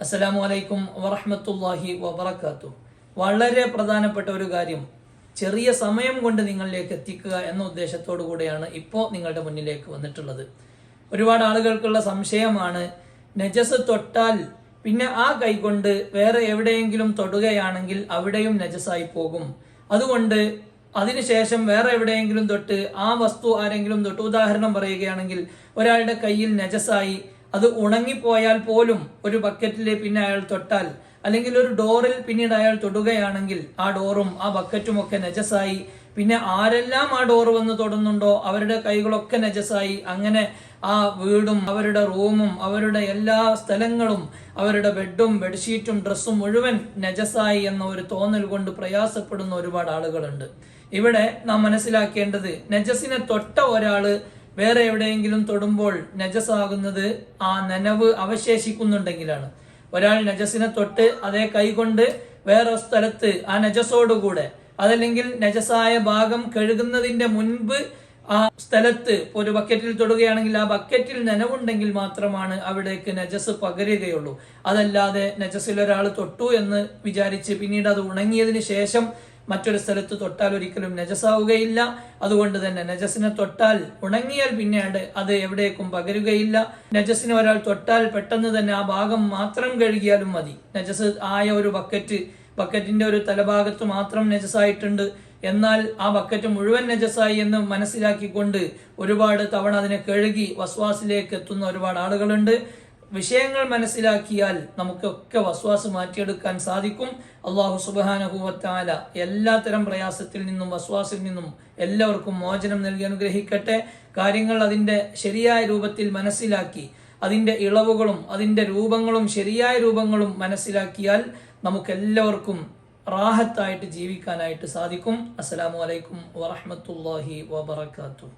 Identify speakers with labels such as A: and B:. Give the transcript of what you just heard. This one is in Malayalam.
A: അസ്സലാമു അലൈക്കും വറഹമത്തല്ലാഹി വബർക്കാത്തു വളരെ പ്രധാനപ്പെട്ട ഒരു കാര്യം ചെറിയ സമയം കൊണ്ട് നിങ്ങളിലേക്ക് എത്തിക്കുക എന്ന ഉദ്ദേശത്തോടു കൂടെയാണ് ഇപ്പോൾ നിങ്ങളുടെ മുന്നിലേക്ക് വന്നിട്ടുള്ളത്. ഒരുപാട് ആളുകൾക്കുള്ള സംശയമാണ് നജസ് തൊട്ടാൽ പിന്നെ ആ കൈകൊണ്ട് വേറെ എവിടെയെങ്കിലും തൊടുകയാണെങ്കിൽ അവിടെയും നജസായി പോകും. അതുകൊണ്ട് അതിനുശേഷം വേറെ എവിടെയെങ്കിലും തൊട്ട് ആ വസ്തു ആരെങ്കിലും തൊട്ട് ഉദാഹരണം പറയുകയാണെങ്കിൽ ഒരാളുടെ കയ്യിൽ നജസായി അത് ഉണങ്ങിപ്പോയാൽ പോലും ഒരു ബക്കറ്റിൽ പിന്നെ അയാൾ തൊട്ടാൽ അല്ലെങ്കിൽ ഒരു ഡോറിൽ പിന്നീട് അയാൾ തൊടുകയാണെങ്കിൽ ആ ഡോറും ആ ബക്കറ്റും ഒക്കെ നജസായി. പിന്നെ ആരെല്ലാം ആ ഡോർ വന്ന് തൊടുന്നുണ്ടോ അവരുടെ കൈകളൊക്കെ നജസായി. അങ്ങനെ ആ വീടും അവരുടെ റൂമും അവരുടെ എല്ലാ സ്ഥലങ്ങളും അവരുടെ ബെഡും ബെഡ്ഷീറ്റും ഡ്രസ്സും മുഴുവൻ നജസായി എന്ന ഒരു തോന്നൽ കൊണ്ട് പ്രയാസപ്പെടുന്ന ഒരുപാട് ആളുകളുണ്ട്. ഇവിടെ നാം മനസ്സിലാക്കേണ്ടത് നജസിനെ തൊട്ട ഒരാൾ വേറെ എവിടെയെങ്കിലും തൊടുമ്പോൾ നജസാകുന്നത് ആ നനവ് അവശേഷിക്കുന്നുണ്ടെങ്കിലാണ്. ഒരാൾ നജസിനെ തൊട്ട് അതേ കൈകൊണ്ട് വേറെ സ്ഥലത്ത് ആ നജസോടുകൂടെ അതല്ലെങ്കിൽ നജസായ ഭാഗം കഴുകുന്നതിന്റെ മുൻപ് ആ സ്ഥലത്ത് ഒരു ബക്കറ്റിൽ തൊടുകയാണെങ്കിൽ ആ ബക്കറ്റിൽ നനവുണ്ടെങ്കിൽ മാത്രമാണ് അവിടേക്ക് നജസ് പകരുകയുള്ളൂ. അതല്ലാതെ നജസിൽ ഒരാൾ തൊട്ടു എന്ന് വിചാരിച്ച് പിന്നീട് അത് ഉണങ്ങിയതിന് ശേഷം മറ്റൊരു സ്ഥലത്ത് തൊട്ടാൽ ഒരിക്കലും നജസാവുകയില്ല. അതുകൊണ്ട് തന്നെ നജസിനെ തൊട്ടാൽ ഉണങ്ങിയാൽ പിന്നീട് അത് എവിടേക്കും പകരുകയില്ല. നജസിനെ ഒരാൾ തൊട്ടാൽ പെട്ടെന്ന് തന്നെ ആ ഭാഗം മാത്രം കഴുകിയാലും മതി. നജസ് ആയ ഒരു ബക്കറ്റ് ബക്കറ്റിന്റെ ഒരു തലഭാഗത്ത് മാത്രം നജസായിട്ടുണ്ട് എന്നാൽ ആ ബക്കറ്റ് മുഴുവൻ നജസായി എന്ന് മനസ്സിലാക്കിക്കൊണ്ട് ഒരുപാട് തവണ അതിനെ കഴുകി വസ്വാസിലേക്ക് എത്തുന്ന ഒരുപാട് ആളുകളുണ്ട്. വിഷയങ്ങൾ മനസ്സിലാക്കിയാൽ നമുക്കൊക്കെ വസ്വാസ് മാറ്റിയെടുക്കാൻ സാധിക്കും. അള്ളാഹു സുബാനഹുവത്താല എല്ലാത്തരം പ്രയാസത്തിൽ നിന്നും വസ്വാസിൽ നിന്നും എല്ലാവർക്കും മോചനം നൽകി അനുഗ്രഹിക്കട്ടെ. കാര്യങ്ങൾ അതിന്റെ ശരിയായ രൂപത്തിൽ മനസ്സിലാക്കി അതിന്റെ ഇളവുകളും അതിന്റെ രൂപങ്ങളും ശരിയായ രൂപങ്ങളും മനസ്സിലാക്കിയാൽ നമുക്കെല്ലാവർക്കും റാഹത്തായിട്ട് ജീവിക്കാനായിട്ട് സാധിക്കും. അസ്സലാമു അലൈക്കും വറഹമത്തല്ലാഹി വബർക്കാത്തു